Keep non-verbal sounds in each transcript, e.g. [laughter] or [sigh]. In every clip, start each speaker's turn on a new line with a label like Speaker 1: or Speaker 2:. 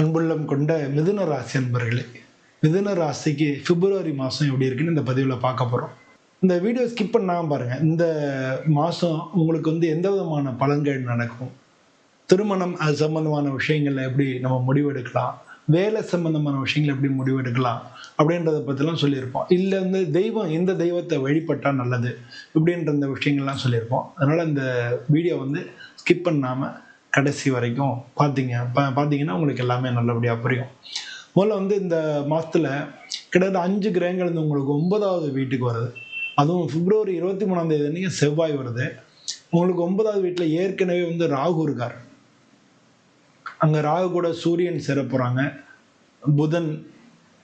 Speaker 1: அன்புள்ளம் கொண்ட மிதுன ராசி அன்பர்களே மிதுன ராசிக்கு பிப்ரவரி மாதம் எப்படி இருக்குன்னு இந்த பதிவில் பார்க்க போகிறோம் இந்த வீடியோ ஸ்கிப் பண்ணாமல் பாருங்கள் இந்த மாதம் உங்களுக்கு வந்து எந்த விதமான பலன்கள் நடக்கும்? திருமணம் அது சம்பந்தமான விஷயங்கள்ல எப்படி நம்ம முடிவெடுக்கலாம் வேலை சம்பந்தமான விஷயங்கள் எப்படி முடிவெடுக்கலாம் அப்படின்றத பற்றிலாம் சொல்லியிருப்போம். இல்லை வந்து தெய்வம் எந்த தெய்வத்தை வழிபட்டால் நல்லது? இப்படின்ற இந்த விஷயங்கள்லாம் சொல்லியிருப்போம். அதனால் இந்த வீடியோ வந்து ஸ்கிப் பண்ணாமல் கடைசி வரைக்கும் பார்த்தீங்க பா பார்த்தீங்கன்னா உங்களுக்கு எல்லாமே நல்லபடியாக புரியும். முதல்ல வந்து இந்த மாதத்தில் கிட்டத்தட்ட அஞ்சு கிரகங்கள் வந்து உங்களுக்கு ஒன்பதாவது வீட்டுக்கு வருது. அதுவும் பிப்ரவரி இருபத்தி மூணாம் தேதி செவ்வாய் வருது. உங்களுக்கு ஒன்பதாவது வீட்டில் ஏற்கனவே வந்து ராகு இருக்கார். அங்கே ராகு கூட சூரியன் சேர போகிறாங்க புதன்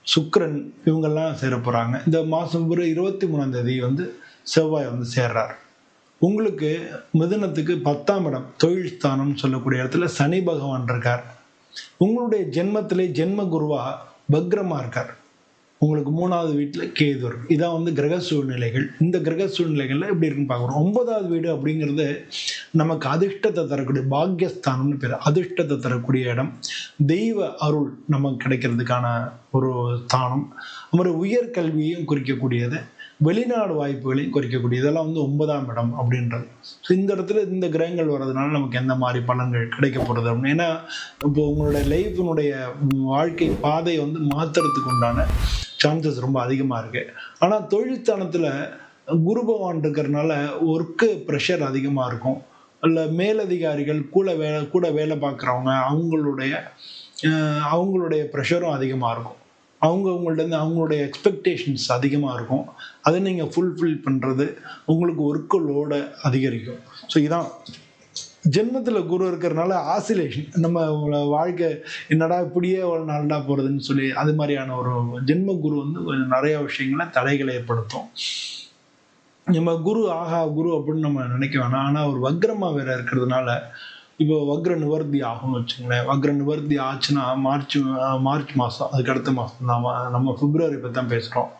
Speaker 1: சுக்கரன் இவங்கெல்லாம் சேர போகிறாங்க இந்த மாதம் பிப்ரவரி இருபத்தி மூணாம் தேதி வந்து செவ்வாய் வந்து சேர்றார். உங்களுக்கு மிதுனத்துக்கு பத்தாம் இடம் தொழில் ஸ்தானம்னு சொல்லக்கூடிய இடத்துல சனி பகவான் இருக்கார். உங்களுடைய ஜென்மத்திலே ஜென்ம குருவா பக்ரமா இருக்கார். உங்களுக்கு மூணாவது வீட்டில் கேது இருக்கு இதான் வந்து கிரக சூழ்நிலைகள். இந்த கிரக சூழ்நிலைகள்ல எப்படி இருக்குன்னு பார்க்குறோம். ஒன்பதாவது வீடு அப்படிங்கிறது நமக்கு அதிர்ஷ்டத்தை தரக்கூடிய பாக்யஸ்தானம்னு பேர். அதிர்ஷ்டத்தை தரக்கூடிய இடம். தெய்வ அருள் நமக்கு கிடைக்கிறதுக்கான ஒரு ஸ்தானம். ஒரு உயர்கல்வியும் குறிக்கக்கூடியது. வெளிநாடு வாய்ப்புகளையும் குறைக்கக்கூடிய இதெல்லாம் வந்து ஒன்பதாம் இடம் அப்படின்றது. ஸோ இந்த இடத்துல இந்த கிரகங்கள் வர்றதுனால நமக்கு எந்த மாதிரி பலன்கள் கிடைக்க போகிறது அப்படின்னு. ஏன்னா இப்போ உங்களோட லைஃபினுடைய வாழ்க்கை பாதையை வந்து மாற்றுறதுக்கு உண்டான சான்சஸ் ரொம்ப அதிகமாக இருக்குது ஆனால் தொழில்ஸ்தானத்தில் குரு பகவான் இருக்கிறதுனால ஒர்க்கு ப்ரெஷர் அதிகமாக இருக்கும். இல்லை மேலதிகாரிகள் கூட வேலை கூட வேலை பார்க்குறவங்க அவங்களுடைய அவங்களுடைய ப்ரெஷரும் அதிகமாக இருக்கும். அவங்க உங்கள்ட்ட அவங்களுடைய எக்ஸ்பெக்டேஷன்ஸ் அதிகமாக இருக்கும். அதை நீங்கள் ஃபுல்ஃபில் பண்ணுறது உங்களுக்கு ஒர்க்கு லோடை அதிகரிக்கும். ஸோ இதான். ஜென்மத்தில் குரு இருக்கிறனால ஆசிலேஷன் நம்ம வாழ்க்கை என்னடா இப்படியே ஒரு நாள்டா போகிறதுன்னு சொல்லி அது மாதிரியான ஒரு ஜென்ம குரு வந்து கொஞ்சம் நிறையா விஷயங்களை தடைகளை ஏற்படுத்தும். நம்ம குரு ஆஹா குரு அப்படின்னு நம்ம நினைக்க வேணாம். ஆனால் ஒரு வக்ரமாக வேற இருக்கிறதுனால இப்போ வக்ர நிவர்த்தி ஆகும்னு வச்சுங்களேன் வக்ர நிவர்த்தி ஆச்சுன்னா மார்ச் மார்ச் மாதம் அதுக்கு அடுத்த மாதம் நம்ம நம்ம பிப்ரவரி பற்றி தான் பேசுகிறோம்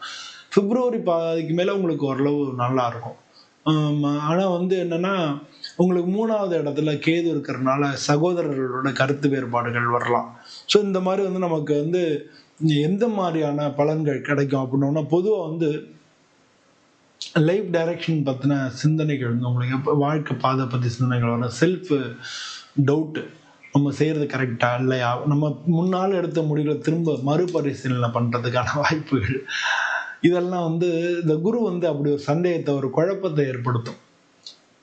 Speaker 1: பிப்ரவரி பாதிக்கு மேலே உங்களுக்கு ஓரளவு நல்லா இருக்கும். ஆனால் வந்து என்னென்னா உங்களுக்கு மூணாவது இடத்துல கேது இருக்கிறதுனால சகோதரர்களோட கருத்து வேறுபாடுகள் வரலாம். ஸோ இந்த மாதிரி வந்து நமக்கு வந்து எந்த மாதிரியான பலன்கள் கிடைக்கும் அப்படின்னோம்னா பொதுவாக வந்து லைஃப் டைரக்ஷன் பற்றின சிந்தனைகள் வந்து உங்களுக்கு வாழ்க்கை பாதை பற்றி சிந்தனைகள் வரும் செல்ஃப் டவுட்டு நம்ம செய்கிறது கரெக்டாக இல்லையா? நம்ம முன்னால் எடுத்த முடிவுகளை திரும்ப மறுபரிசீலனை பண்ணுறதுக்கான [laughs] வாய்ப்புகள். இதெல்லாம் வந்து இந்த குரு வந்து அப்படி ஒரு சந்தேகத்தை ஒரு குழப்பத்தை ஏற்படுத்தும்.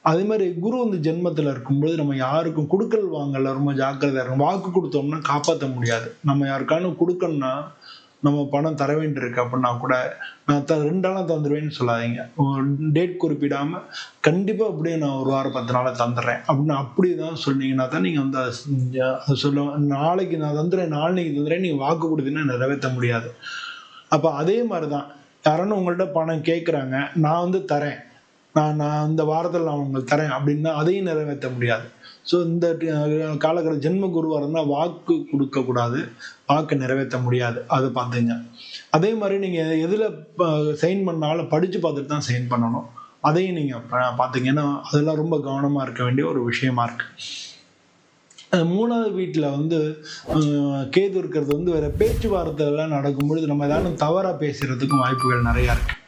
Speaker 1: அதே மாதிரி குரு வந்து ஜென்மத்தில் இருக்கும்போது நம்ம யாருக்கும் கொடுக்கல் வாங்கல ரொம்ப ஜாக்கிரதையாக இருக்கும் வாக்கு கொடுத்தோம்னா காப்பாற்ற முடியாது. நம்ம யாருக்கானும் கொடுக்கணும்னா நம்ம பணம் தர வேண்டியிருக்கு அப்படின்னா கூட நான் த ரெண்டாலும் தந்துடுவேன்னு சொல்லாதீங்க. டேட் குறிப்பிடாமல் கண்டிப்பாக அப்படியே நான் ஒரு வாரம் பத்து நாளை தந்துடுறேன். அப்படின்னு அப்படி தான் சொன்னீங்கன்னா தான் நீங்கள் வந்து அதை சொல்ல நாளைக்கு நான் தந்துடுறேன் நாளைக்கு தந்துடுறேன் நீங்கள் வாக்கு கொடுத்தீங்கன்னா நிறைவேற்ற முடியாது. அப்போ அதே மாதிரி தான் யாரானு உங்கள்கிட்ட பணம் கேட்குறாங்க நான் வந்து தரேன். நான் நான் இந்த வாரத்தில் நான் உங்களுக்கு தரேன் அப்படின்னா அதையும் நிறைவேற்ற முடியாது. ஸோ இந்த காலகட்ட ஜென்ம குருவாக இருந்தால் வாக்கு கொடுக்கக்கூடாது. வாக்கு நிறைவேற்ற முடியாது. அதை பார்த்துங்க அதே மாதிரி நீங்கள் எதில் சைன் பண்ணாலும் படித்து பார்த்துட்டு தான் சைன் பண்ணணும். அதையும் நீங்கள் பார்த்தீங்கன்னா அதெல்லாம் ரொம்ப கவனமாக இருக்க வேண்டிய ஒரு விஷயமா இருக்கு. மூணாவது வீட்டில் வந்து கேது இருக்கிறது வந்து வேறு பேச்சுவார்த்தைலாம் நடக்கும்பொழுது நம்ம ஏதாவது தவறாக பேசுகிறதுக்கும் வாய்ப்புகள் நிறையா இருக்குது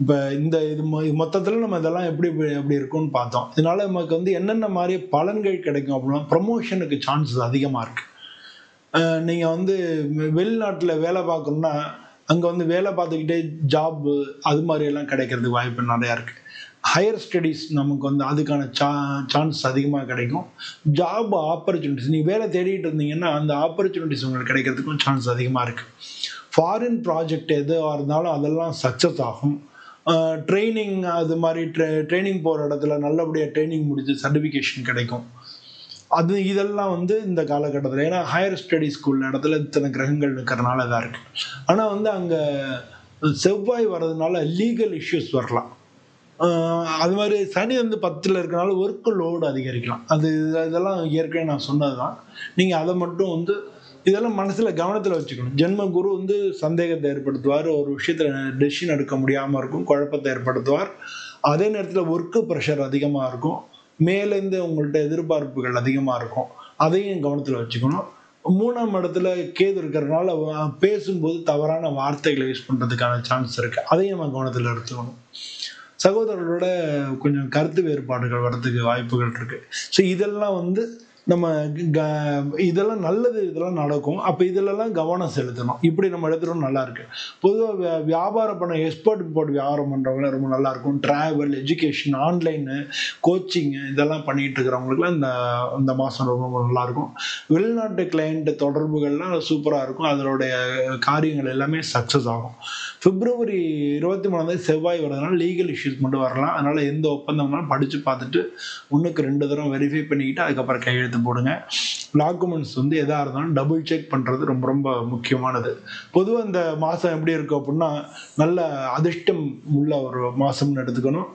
Speaker 1: இப்போ இந்த இது மொத்தத்தில் நம்ம இதெல்லாம் எப்படி எப்படி இருக்கும்னு பார்த்தோம். இதனால நமக்கு வந்து என்னென்ன மாதிரி பலன்கள் கிடைக்கும் அப்படின்னா ப்ரமோஷனுக்கு சான்சஸ் அதிகமாக இருக்கு. நீங்கள் வந்து வெளிநாட்டில் வேலை பார்க்கணுன்னா அங்கே வந்து வேலை பார்த்துக்கிட்டே ஜாப்பு அது மாதிரியெல்லாம் கிடைக்கிறதுக்கு வாய்ப்பு நிறையா இருக்குது ஹையர் ஸ்டடீஸ் நமக்கு வந்து அதுக்கான சா சான்ஸ் அதிகமாக கிடைக்கும். ஜாப் ஆப்பர்ச்சுனிட்டிஸ் நீங்கள் வேலை தேடிட்டு இருந்தீங்கன்னா அந்த ஆப்பர்ச்சுனிட்டிஸ் உங்களுக்கு கிடைக்கிறதுக்கும் சான்ஸ் அதிகமாக இருக்குது ஃபாரின் ப்ராஜெக்ட் எதுவாக இருந்தாலும் அதெல்லாம் சக்ஸஸ் ஆகும். ட்ரைனிங் அது மாதிரி ட்ரெ ட்ரைனிங் போகிற இடத்துல நல்லபடியாக ட்ரைனிங் முடிச்சு சர்டிஃபிகேஷன் கிடைக்கும். அது இதெல்லாம் வந்து இந்த காலகட்டத்தில். ஏன்னா ஹையர் ஸ்டடி ஸ்கூல் இடத்துல இத்தனை கிரகங்கள் இருக்கிறனால இதாக இருக்குது ஆனால் வந்து அங்கே செவ்வாய் வர்றதுனால லீகல் இஷ்யூஸ் வரலாம். அது மாதிரி சனி வந்து பத்தில் இருக்கனால ஒர்க்கு லோடு அதிகரிக்கலாம். அது இதெல்லாம் ஏற்கனவே நான் சொன்னது தான் நீங்கள் அதை மட்டும் வந்து இதெல்லாம் மனசில் கவனத்தில் வச்சுக்கணும். ஜென்ம குரு வந்து சந்தேகத்தை ஏற்படுத்துவார் ஒரு விஷயத்தில் டெசிஷன் எடுக்க முடியாமல் இருக்கும் குழப்பத்தை ஏற்படுத்துவார். அதே நேரத்தில் ஒர்க்கு ப்ரெஷர் அதிகமாக இருக்கும். மேலேருந்து உங்கள்கிட்ட எதிர்பார்ப்புகள் அதிகமாக இருக்கும். அதையும் கவனத்தில் வச்சுக்கணும். மூணாம் இடத்துல கேது இருக்கிறதுனால பேசும்போது தவறான வார்த்தைகளை யூஸ் பண்ணுறதுக்கான சான்ஸ் இருக்குது அதையும் நம்ம கவனத்தில் எடுத்துக்கணும். சகோதரர்களோட கொஞ்சம் கருத்து வேறுபாடுகள் வர்றதுக்கு வாய்ப்புகள் இருக்கு. ஸோ இதெல்லாம் வந்து நம்ம க- இதெல்லாம் நல்லது இதெல்லாம் நடக்கும். அப்போ இதிலெல்லாம் கவனம் செலுத்தணும். இப்படி நம்ம எடுத்துகிட்டோம் நல்லாயிருக்கு பொதுவாக வியாபாரம் பண்ண எக்ஸ்போர்ட் இம்போர்ட் வியாபாரம் பண்ணுறவங்க ரொம்ப நல்லாயிருக்கும் ட்ராவல் எஜுகேஷன் ஆன்லைனு கோச்சிங்கு இதெல்லாம் பண்ணிகிட்டு இருக்கிறவங்களுக்குலாம் இந்த இந்த மாதம் ரொம்ப ரொம்ப வெளிநாட்டு கிளைண்ட்டு தொடர்புகள்லாம் சூப்பராக இருக்கும். அதனுடைய காரியங்கள் எல்லாமே சக்ஸஸ் ஆகும். பிப்ரவரி இருபத்தி மூணாந்தேதி செவ்வாய் வரதுனால லீகல் இஷ்யூஸ் மட்டும் வரலாம். அதனால் எந்த ஒப்பந்தம்னாலும் படித்து பார்த்துட்டு ஒன்றுக்கு ரெண்டு தரம் வெரிஃபை பண்ணிக்கிட்டு அதுக்கப்புறம் கையெழுத்து போடுங்க. டாக்குமெண்ட்ஸ் வந்து எதாக இருந்தாலும் டபுள் செக் பண்ணுறது ரொம்ப ரொம்ப முக்கியமானது. பொதுவாக இந்த மாதம் எப்படி இருக்கும் அப்படின்னா நல்ல அதிர்ஷ்டம் உள்ள ஒரு மாதம்னு எடுத்துக்கணும்.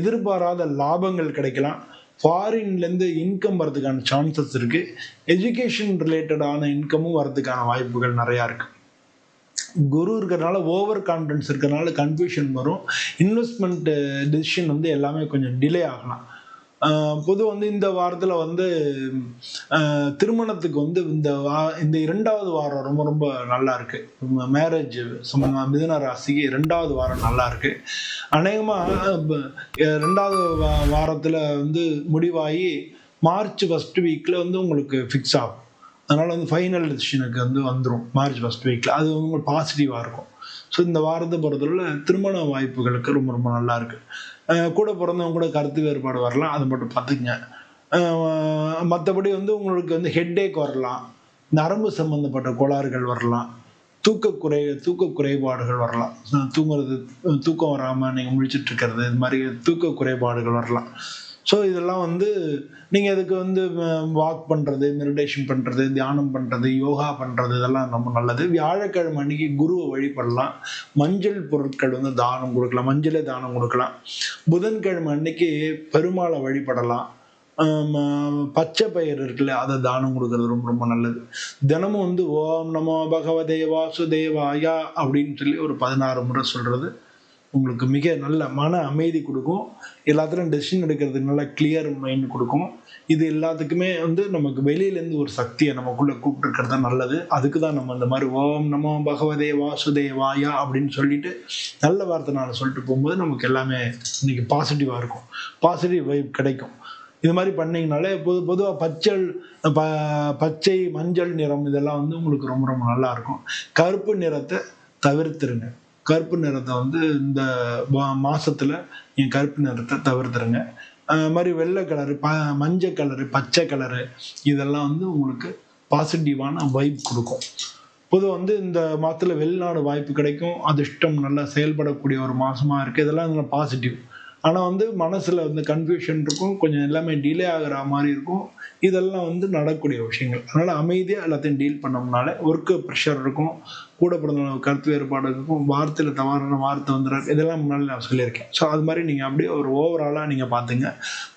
Speaker 1: எதிர்பாராத லாபங்கள் கிடைக்கலாம். ஃபாரின்லேருந்து இன்கம் வரதுக்கான சான்சஸ் இருக்குது எஜுகேஷன் ரிலேட்டடான இன்கமும் வரதுக்கான வாய்ப்புகள் நிறையா இருக்குது குரு இருக்கிறனால ஓவர் கான்ஃபிடன்ஸ் இருக்கிறனால கன்ஃபியூஷன் வரும். இன்வெஸ்ட்மெண்ட் டிசிஷன் uh, வந்து எல்லாமே கொஞ்சம் டிலே ஆகலாம். பொது வந்து இந்த வாரத்தில் வந்து திருமணத்துக்கு வந்து இந்த வா இந்த இரண்டாவது வாரம் ரொம்ப ரொம்ப நல்லா இருக்கு. மேரேஜ் சும்மா மிதுன ராசிக்கு இரண்டாவது வாரம் நல்லா இருக்கு. அநேகமாக ரெண்டாவது வா வாரத்தில் வந்து முடிவாகி மார்ச் ஃபர்ஸ்ட் வீக்கில் வந்து உங்களுக்கு ஃபிக்ஸ் ஆகும். அதனால் வந்து ஃபைனல் டெசிஷனுக்கு வந்து வந்துடும் மார்ச் ஃபர்ஸ்ட் வீக்கில் அது வந்து உங்களுக்கு பாசிட்டிவாக இருக்கும். ஸோ இந்த வாரத்தை பொறுத்தவரை திருமண வாய்ப்புகளுக்கு ரொம்ப ரொம்ப நல்லா இருக்குது கூட பிறந்தவங்க கூட கருத்து வேறுபாடு வரலாம் அதை மட்டும் பார்த்துக்குங்க. மற்றபடி வந்து உங்களுக்கு வந்து ஹெட்டேக் வரலாம் நரம்பு சம்பந்தப்பட்ட கோளாறுகள் வரலாம் தூக்கக்குறை தூக்க குறைபாடுகள் வரலாம். தூங்குறது தூக்கம் வராமல் நீங்கள் முழிச்சிட்டு இருக்கிறது இது மாதிரி தூக்க குறைபாடுகள் வரலாம். ஸோ இதெல்லாம் வந்து நீங்கள் இதுக்கு வந்து வாக் பண்ணுறது மெடிடேஷன் பண்ணுறது தியானம் பண்ணுறது யோகா பண்ணுறது இதெல்லாம் ரொம்ப நல்லது. வியாழக்கிழமை அன்னைக்கு குருவை வழிபடலாம். மஞ்சள் பொருட்கள் வந்து தானம் கொடுக்கலாம். மஞ்சளே தானம் கொடுக்கலாம். புதன்கிழமை அன்னைக்கு பெருமாளை வழிபடலாம். பச்சை பயிர் இருக்குல்ல அதை தானம் கொடுக்கறது ரொம்ப ரொம்ப நல்லது. தினமும் வந்து ஓம் நமோ பகவதே வாசுதேவாயா அப்படின்னு சொல்லி ஒரு பதினாறு முறை சொல்கிறது உங்களுக்கு மிக நல்ல மன அமைதி கொடுக்கும். எல்லாத்துலையும் டெசிஷன் எடுக்கிறதுக்கு நல்ல கிளியர் மைண்ட் கொடுக்கும். இது எல்லாத்துக்குமே வந்து நமக்கு வெளியிலேருந்து ஒரு சக்தியை நமக்குள்ளே கூப்பிட்டுருக்கிறது தான் நல்லது. அதுக்கு தான் நம்ம இந்த மாதிரி ஓம் நமோ பகவதே வாசுதேவாயா அப்படின்னு சொல்லிட்டு நல்ல வார்த்தை நான் சொல்லிட்டு போகும்போது நமக்கு எல்லாமே இன்னைக்கு பாசிட்டிவாக இருக்கும். பாசிட்டிவ் வைப் கிடைக்கும். இது மாதிரி பண்ணிங்கனாலே பொது பொதுவாக பச்சல் ப பச்சை மஞ்சள் நிறம் இதெல்லாம் வந்து உங்களுக்கு ரொம்ப ரொம்ப நல்லா இருக்கும். கருப்பு நிறத்தை தவிர்த்துருங்க. கருப்பு நிறத்தை வந்து இந்த மாசத்துல என் கருப்பு நிறத்தை தவிர்த்துருங்க. அது மாதிரி வெள்ளை கலரு ப மஞ்சள் கலரு பச்சை கலரு இதெல்லாம் வந்து உங்களுக்கு பாசிட்டிவான வைப் கொடுக்கும். பொதுவாக வந்து இந்த மாதத்தில் வெளிநாடு வாய்ப்பு கிடைக்கும். அதிர்ஷ்டம் நல்லா செயல்படக்கூடிய ஒரு மாதமாக இருக்குது இதெல்லாம் நல்ல பாசிட்டிவ் ஆனால் வந்து மனசில் வந்து கன்ஃபியூஷன் இருக்கும். கொஞ்சம் எல்லாமே டிலே ஆகிற மாதிரி இருக்கும். இதெல்லாம் வந்து நடக்கக்கூடிய விஷயங்கள். அதனால் அமைதியாக எல்லாத்தையும் டீல் பண்ணோம்னால ஒர்க்கு ப்ரெஷர் இருக்கும். கூட பிறந்த கருத்து வேறுபாடு இருக்கும். வார்த்தையில் தவறான வார்த்தை வந்துடும் இதெல்லாம் முன்னாடி நான் சொல்லியிருக்கேன். ஸோ அது மாதிரி நீங்கள் அப்படியே ஒரு ஓவராலாக நீங்கள் பார்த்துங்க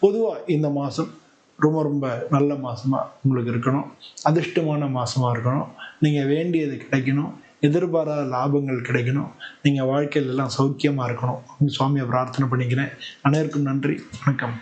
Speaker 1: பொதுவாக இந்த மாதம் ரொம்ப ரொம்ப நல்ல மாதமாக உங்களுக்கு இருக்கணும். அதிர்ஷ்டமான மாதமாக இருக்கணும். நீங்கள் வேண்டியது கிடைக்கணும். எதிர்பாராத லாபங்கள் கிடைக்கணும். நீங்கள் வாழ்க்கையில எல்லாம் சௌக்கியமாக இருக்கணும். அப்படின்னு சுவாமியை பிரார்த்தனை பண்ணிக்கிறேன். அனைவருக்கும் நன்றி. வணக்கம்.